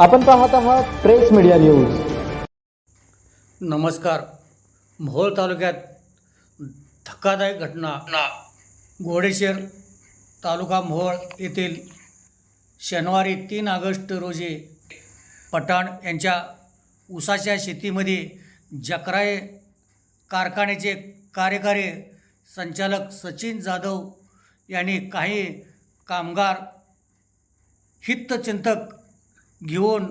आपण पाहत आहात प्रेस मीडिया न्यूज. नमस्कार. मोहोळ तालुक्यात धक्कादायक घटना. घोडेशेर तालुका मोहोळ येथील शनिवारी तीन ऑगस्ट रोजी पठाण यांच्या ऊसाच्या शेतीमध्ये जकराय कारखान्याचे कार्यकारी संचालक सचिन जाधव यांनी काही कामगार हितचिंतक घेऊन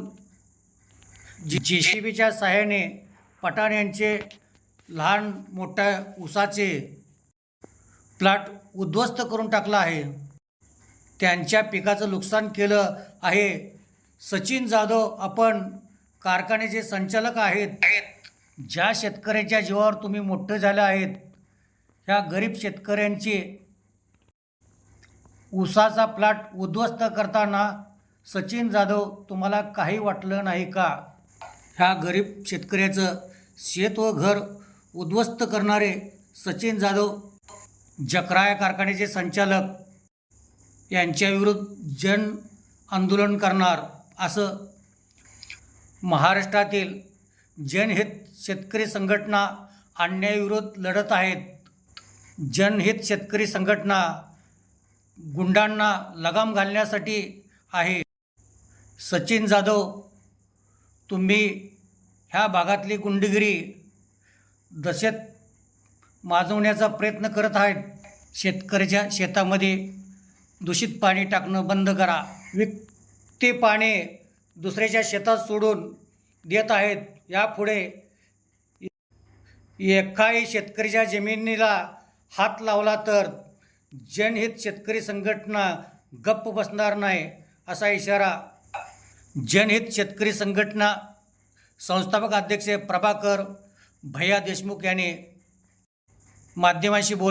जी जे सी बीच्या सहाय्याने पठाण यांचे लहान मोठ्या उसाचे प्लॉट उद्ध्वस्त करून टाकला आहे. त्यांच्या पिकाचं नुकसान केलं आहे. सचिन जाधव आपण कारखान्याचे संचालक आहेत. ज्या शेतकऱ्याच्या जीवावर तुम्ही मोठं झालं आहेत ह्या गरीब शेतकऱ्यांचे उसाचा प्लॉट उद्ध्वस्त करताना सचिन जाधव तुम्हाला काही वाटलं नाही का? ह्या गरीब शेतकऱ्याचं शेत व घर उद्ध्वस्त करणारे सचिन जाधव जकराया कारखान्याचे संचालक यांच्याविरुद्ध जन आंदोलन करणार असं महाराष्ट्रातील जनहित शेतकरी संघटना अन्यायाविरोध लढत आहेत. जनहित शेतकरी संघटना गुंडांना लगाम घालण्यासाठी आहे. सचिन जाधव तुम्ही ह्या भागातली गुंडगिरी दशेत माजवण्याचा प्रयत्न करत आहेत. शेतकऱ्याच्या शेतामध्ये दूषित पाणी टाकणं बंद करा. विक ते पाणी दुसऱ्याच्या शेतात सोडून देत आहेत. यापुढे एकाही शेतकऱ्याच्या जमिनीला हात लावला तर जनहित शेतकरी संघटना गप्प बसणार नाही असा इशारा जनहित शेतकरी संघटना संस्थापक अध्यक्ष प्रभाकर भैया देशमुख यांनी माध्यमांशी बोल